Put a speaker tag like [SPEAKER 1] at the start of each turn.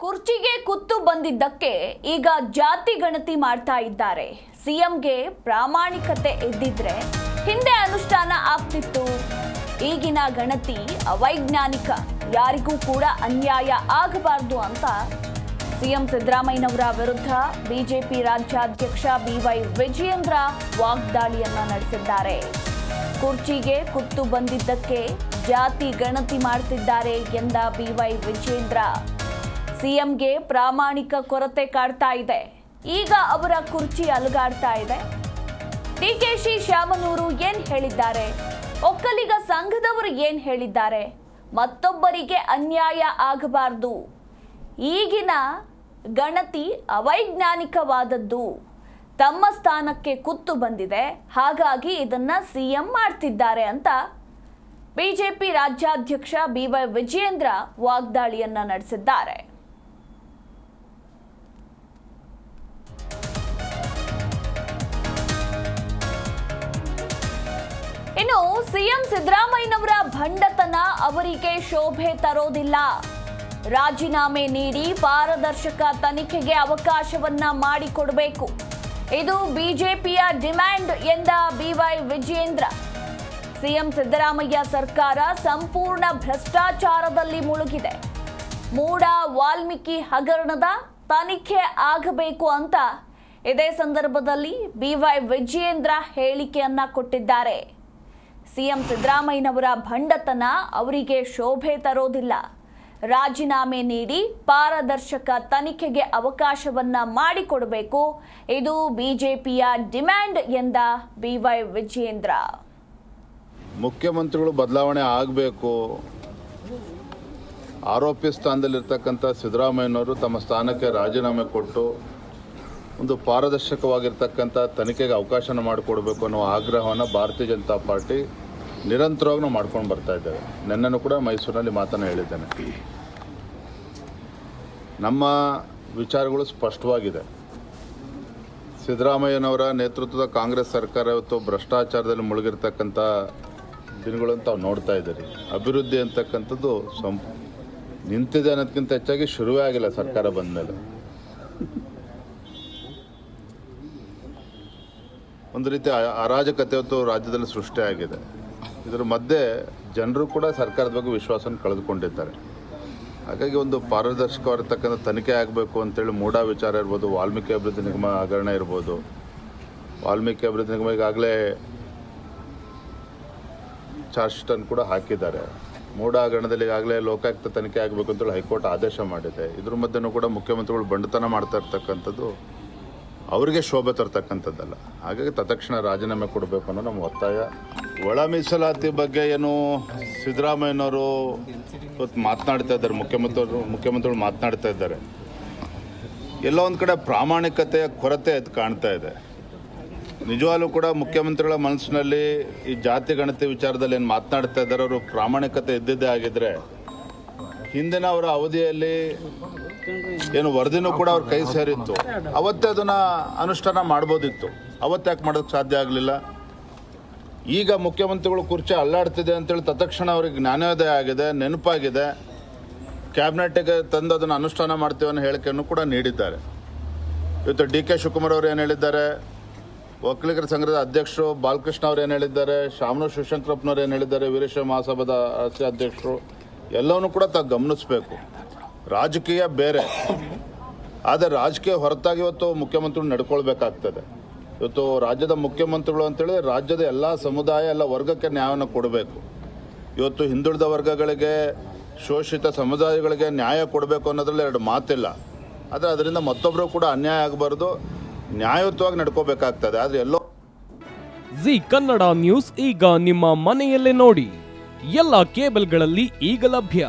[SPEAKER 1] ಕುರ್ಚಿಗೆ ಕುತ್ತು ಬಂದಿದ್ದಕ್ಕೆ ಈಗ ಜಾತಿ ಗಣತಿ ಮಾಡ್ತಾ ಇದ್ದಾರೆ. ಸಿಎಂಗೆ ಪ್ರಾಮಾಣಿಕತೆ ಇದ್ದಿದ್ರೆ ಹಿಂದೆ ಅನುಷ್ಠಾನ ಆಗ್ತಿತ್ತು. ಈಗಿನ ಗಣತಿ ಅವೈಜ್ಞಾನಿಕ, ಯಾರಿಗೂ ಕೂಡ ಅನ್ಯಾಯ ಆಗಬಾರ್ದು ಅಂತ ಸಿಎಂ ಸಿದ್ದರಾಮಯ್ಯನವರ ವಿರುದ್ಧ ಬಿಜೆಪಿ ರಾಜ್ಯಾಧ್ಯಕ್ಷ ಬಿವೈ ವಿಜಯೇಂದ್ರ ವಾಗ್ದಾಳಿಯನ್ನ ನಡೆಸಿದ್ದಾರೆ. ಕುರ್ಚಿಗೆ ಕುತ್ತು ಬಂದಿದ್ದಕ್ಕೆ ಜಾತಿ ಗಣತಿ ಮಾಡ್ತಿದ್ದಾರೆ ಎಂದ ಬಿವೈ ವಿಜೇಂದ್ರ ಸಿಎಂಗೆ ಪ್ರಾಮಾಣಿಕ ಕೊರತೆ ಕಾಡ್ತಾ ಇದೆ. ಈಗ ಅವರ ಕುರ್ಚಿ ಅಲುಗಾಡ್ತಾ ಇದೆ. ಡಿಕೆಶಿ ಶ್ಯಾಮನೂರು ಏನ್ ಹೇಳಿದ್ದಾರೆ? ಒಕ್ಕಲಿಗ ಸಂಘದವರು ಏನ್ ಹೇಳಿದ್ದಾರೆ? ಮತ್ತೊಬ್ಬರಿಗೆ ಅನ್ಯಾಯ ಆಗಬಾರ್ದು. ಈಗಿನ ಗಣತಿ ಅವೈಜ್ಞಾನಿಕವಾದದ್ದು. ತಮ್ಮ ಸ್ಥಾನಕ್ಕೆ ಕುತ್ತು ಬಂದಿದೆ. ಹಾಗಾಗಿ ಇದನ್ನ ಸಿಎಂ ಮಾಡ್ತಿದ್ದಾರೆ ಅಂತ ಬಿಜೆಪಿ ರಾಜ್ಯಾಧ್ಯಕ್ಷ ಬಿ ವೈ ವಿಜಯೇಂದ್ರ ವಾಗ್ದಾಳಿಯನ್ನ ನಡೆಸಿದ್ದಾರೆ. ಇನ್ನು ಸಿಎಂ ಸಿದ್ದರಾಮಯ್ಯನವರ ಭಂಡತನ ಅವರಿಗೆ ಶೋಭೆ ತರೋದಿಲ್ಲ. ರಾಜೀನಾಮೆ ನೀಡಿ ಪಾರದರ್ಶಕ ತನಿಖೆಗೆ ಅವಕಾಶವನ್ನ ಮಾಡಿಕೊಡಬೇಕು. ಇದು ಬಿಜೆಪಿಯ ಡಿಮ್ಯಾಂಡ್ ಎಂದ ಬಿವೈ ವಿಜಯೇಂದ್ರ. ಸಿಎಂ ಸಿದ್ದರಾಮಯ್ಯ ಸರ್ಕಾರ ಸಂಪೂರ್ಣ ಭ್ರಷ್ಟಾಚಾರದಲ್ಲಿ ಮುಳುಗಿದೆ. ಮೂಡ ವಾಲ್ಮೀಕಿ ಹಗರಣದ ತನಿಖೆ ಆಗಬೇಕು ಅಂತ ಇದೇ ಸಂದರ್ಭದಲ್ಲಿ ಬಿವೈ ವಿಜಯೇಂದ್ರ ಹೇಳಿಕೆಯನ್ನ ಕೊಟ್ಟಿದ್ದಾರೆ. ಸಿಎಂ ಸಿದ್ದರಾಮಯ್ಯನವರ ಭಂಡತನ ಅವರಿಗೆ ಶೋಭೆ ತರೋದಿಲ್ಲ. ರಾಜೀನಾಮೆ ನೀಡಿ ಪಾರದರ್ಶಕ ತನಿಖೆಗೆ ಅವಕಾಶವನ್ನ ಮಾಡಿಕೊಡಬೇಕು. ಇದು ಬಿಜೆಪಿಯ ಡಿಮ್ಯಾಂಡ್ ಎಂದ ಬಿವೈ ವಿಜಯೇಂದ್ರ.
[SPEAKER 2] ಮುಖ್ಯಮಂತ್ರಿಗಳು ಬದಲಾವಣೆ ಆಗಬೇಕು. ಆರೋಪಿ ಸ್ಥಾನದಲ್ಲಿರ್ತಕ್ಕಂಥ ಸಿದ್ದರಾಮಯ್ಯನವರು ತಮ್ಮ ಸ್ಥಾನಕ್ಕೆ ರಾಜೀನಾಮೆ ಕೊಟ್ಟು ಒಂದು ಪಾರದರ್ಶಕವಾಗಿರ್ತಕ್ಕಂಥ ತನಿಖೆಗೆ ಅವಕಾಶನ ಮಾಡಿಕೊಡ್ಬೇಕು ಅನ್ನೋ ಆಗ್ರಹವನ್ನು ಭಾರತೀಯ ಜನತಾ ಪಾರ್ಟಿ ನಿರಂತರವಾಗಿ ಮಾಡ್ಕೊಂಡು ಬರ್ತಾ ಇದ್ದೇವೆ ನಿನ್ನೂ ಕೂಡ ಮೈಸೂರಿನಲ್ಲಿ ಮಾತನ್ನು ಹೇಳಿದ್ದೇನೆ. ನಮ್ಮ ವಿಚಾರಗಳು ಸ್ಪಷ್ಟವಾಗಿದೆ. ಸಿದ್ದರಾಮಯ್ಯನವರ ನೇತೃತ್ವದ ಕಾಂಗ್ರೆಸ್ ಸರ್ಕಾರ ಇವತ್ತು ಭ್ರಷ್ಟಾಚಾರದಲ್ಲಿ ಮುಳುಗಿರ್ತಕ್ಕಂಥ ದಿನಗಳನ್ನು ತಾವು ನೋಡ್ತಾ ಇದ್ದೀರಿ. ಅಭಿವೃದ್ಧಿ ಅಂತಕ್ಕಂಥದ್ದು ಸಂ ನಿಂತಿದೆ ಅನ್ನೋದಕ್ಕಿಂತ ಹೆಚ್ಚಾಗಿ ಶುರುವೇ ಆಗಿಲ್ಲ ಸರ್ಕಾರ ಬಂದ ಮೇಲೆ ಒಂದು ರೀತಿ ಅರಾಜಕತೆ ಇವತ್ತು ರಾಜ್ಯದಲ್ಲಿ ಸೃಷ್ಟಿಯಾಗಿದೆ ಇದರ ಮಧ್ಯೆ ಜನರು ಕೂಡ ಸರ್ಕಾರದ ಬಗ್ಗೆ ವಿಶ್ವಾಸನ ಕಳೆದುಕೊಂಡಿದ್ದಾರೆ. ಹಾಗಾಗಿ ಒಂದು ಪಾರದರ್ಶಕವಾಗಿರ್ತಕ್ಕಂಥ ತನಿಖೆ ಆಗಬೇಕು ಅಂತೇಳಿ ಮೂಢ ವಿಚಾರ ಇರ್ಬೋದು, ವಾಲ್ಮೀಕಿ ಅಭಿವೃದ್ಧಿ ನಿಗಮ ಹಗರಣ ಇರ್ಬೋದು. ವಾಲ್ಮೀಕಿ ಅಭಿವೃದ್ಧಿ ನಿಗಮ ಈಗಾಗಲೇ ಚಾರ್ಜ್ ಕೂಡ ಹಾಕಿದ್ದಾರೆ. ಮೂಢ ಹಗರಣದಲ್ಲಿ ಈಗಾಗಲೇ ಲೋಕಾಯುಕ್ತ ತನಿಖೆ ಆಗಬೇಕು ಅಂತೇಳಿ ಹೈಕೋರ್ಟ್ ಆದೇಶ ಮಾಡಿದೆ. ಇದ್ರ ಮಧ್ಯೆನೂ ಕೂಡ ಮುಖ್ಯಮಂತ್ರಿಗಳು ಬಂಡತನ ಮಾಡ್ತಾ ಇರ್ತಕ್ಕಂಥದ್ದು ಅವರಿಗೆ ಶೋಭೆ ತರ್ತಕ್ಕಂಥದ್ದಲ್ಲ. ಹಾಗಾಗಿ ತತ್ಕ್ಷಣ ರಾಜೀನಾಮೆ ಕೊಡಬೇಕು ಅನ್ನೋ ನಮ್ಮ ಒತ್ತಾಯ. ಒಳ ಮೀಸಲಾತಿ ಬಗ್ಗೆ ಏನು ಸಿದ್ದರಾಮಯ್ಯನವರು ಇವತ್ತು ಮಾತನಾಡ್ತಾ ಇದ್ದಾರೆ ಮುಖ್ಯಮಂತ್ರಿಗಳು ಮುಖ್ಯಮಂತ್ರಿಗಳು ಮಾತನಾಡ್ತಾ ಇದ್ದಾರೆ. ಎಲ್ಲೋ ಒಂದು ಕಡೆ ಪ್ರಾಮಾಣಿಕತೆಯ ಕೊರತೆ ಅದು ಕಾಣ್ತಾ ಇದೆ. ನಿಜವಾಗ್ಲೂ ಕೂಡ ಮುಖ್ಯಮಂತ್ರಿಗಳ ಮನಸ್ಸಿನಲ್ಲಿ ಈ ಜಾತಿ ಗಣತಿ ವಿಚಾರದಲ್ಲಿ ಏನು ಮಾತನಾಡ್ತಾ ಇದ್ದಾರೆ, ಅವರು ಪ್ರಾಮಾಣಿಕತೆ ಇದ್ದಿದ್ದೇ ಆಗಿದ್ರೆ ಹಿಂದಿನ ಅವರ ಅವಧಿಯಲ್ಲಿ ಏನು ವರದಿನೂ ಕೂಡ ಅವ್ರ ಕೈ ಸೇರಿತ್ತು. ಅವತ್ತೇ ಅದನ್ನ ಅನುಷ್ಠಾನ ಮಾಡ್ಬೋದಿತ್ತು. ಅವತ್ತು ಯಾಕೆ ಮಾಡೋದಕ್ಕೆ ಸಾಧ್ಯ ಆಗಲಿಲ್ಲ? ಈಗ ಮುಖ್ಯಮಂತ್ರಿಗಳು ಕುರ್ಚಿ ಅಲ್ಲಾಡ್ತಿದೆ ಅಂತೇಳಿ ತತ್ಕ್ಷಣ ಅವ್ರಿಗೆ ಜ್ಞಾನೋದಯ ಆಗಿದೆ, ನೆನಪಾಗಿದೆ. ಕ್ಯಾಬಿನೆಟ್ಗೆ ತಂದು ಅದನ್ನು ಅನುಷ್ಠಾನ ಮಾಡ್ತೀವಿ ಅನ್ನೋ ಹೇಳಿಕೆಯನ್ನು ಕೂಡ ನೀಡಿದ್ದಾರೆ. ಇವತ್ತು ಡಿ ಕೆ ಶಿವಕುಮಾರ್ ಅವರು ಏನು ಹೇಳಿದ್ದಾರೆ? ಒಕ್ಕಲಿಗರ ಸಂಘದ ಅಧ್ಯಕ್ಷರು ಬಾಲಕೃಷ್ಣ ಅವ್ರು ಏನು ಹೇಳಿದ್ದಾರೆ? ಶಾಮನು ಶಿವಶಂಕರಪ್ಪನವ್ರು ಏನು ಹೇಳಿದ್ದಾರೆ? ವೀರಶೈವ ಮಹಾಸಭಾದ ಅಧ್ಯಕ್ಷರು? ಎಲ್ಲವನ್ನೂ ಕೂಡ ತಾವು ಗಮನಿಸಬೇಕು. ರಾಜಕೀಯ ಬೇರೆ. ಆದರೆ ರಾಜಕೀಯ ಹೊರತಾಗಿ ಇವತ್ತು ಮುಖ್ಯಮಂತ್ರಿಗಳು ನಡ್ಕೊಳ್ಬೇಕಾಗ್ತದೆ. ಇವತ್ತು ರಾಜ್ಯದ ಮುಖ್ಯಮಂತ್ರಿಗಳು ಅಂತೇಳಿ ರಾಜ್ಯದ ಎಲ್ಲ ಸಮುದಾಯ, ಎಲ್ಲ ವರ್ಗಕ್ಕೆ ನ್ಯಾಯವನ್ನು ಕೊಡಬೇಕು. ಇವತ್ತು ಹಿಂದುಳಿದ ವರ್ಗಗಳಿಗೆ, ಶೋಷಿತ ಸಮುದಾಯಗಳಿಗೆ ನ್ಯಾಯ ಕೊಡಬೇಕು ಅನ್ನೋದ್ರಲ್ಲಿ ಎರಡು ಮಾತಿಲ್ಲ. ಆದರೆ ಅದರಿಂದ ಮತ್ತೊಬ್ಬರು ಕೂಡ ಅನ್ಯಾಯ ಆಗಬಾರ್ದು. ನ್ಯಾಯಯುತವಾಗಿ ನಡ್ಕೋಬೇಕಾಗ್ತದೆ. ಆದರೆ ಎಲ್ಲೋ
[SPEAKER 3] ಜಿ ಕನ್ನಡ ನ್ಯೂಸ್ ಈಗ ನಿಮ್ಮ ಮನೆಯಲ್ಲೇ ನೋಡಿ. ಎಲ್ಲ ಕೇಬಲ್ಗಳಲ್ಲಿ ಈಗ ಲಭ್ಯ.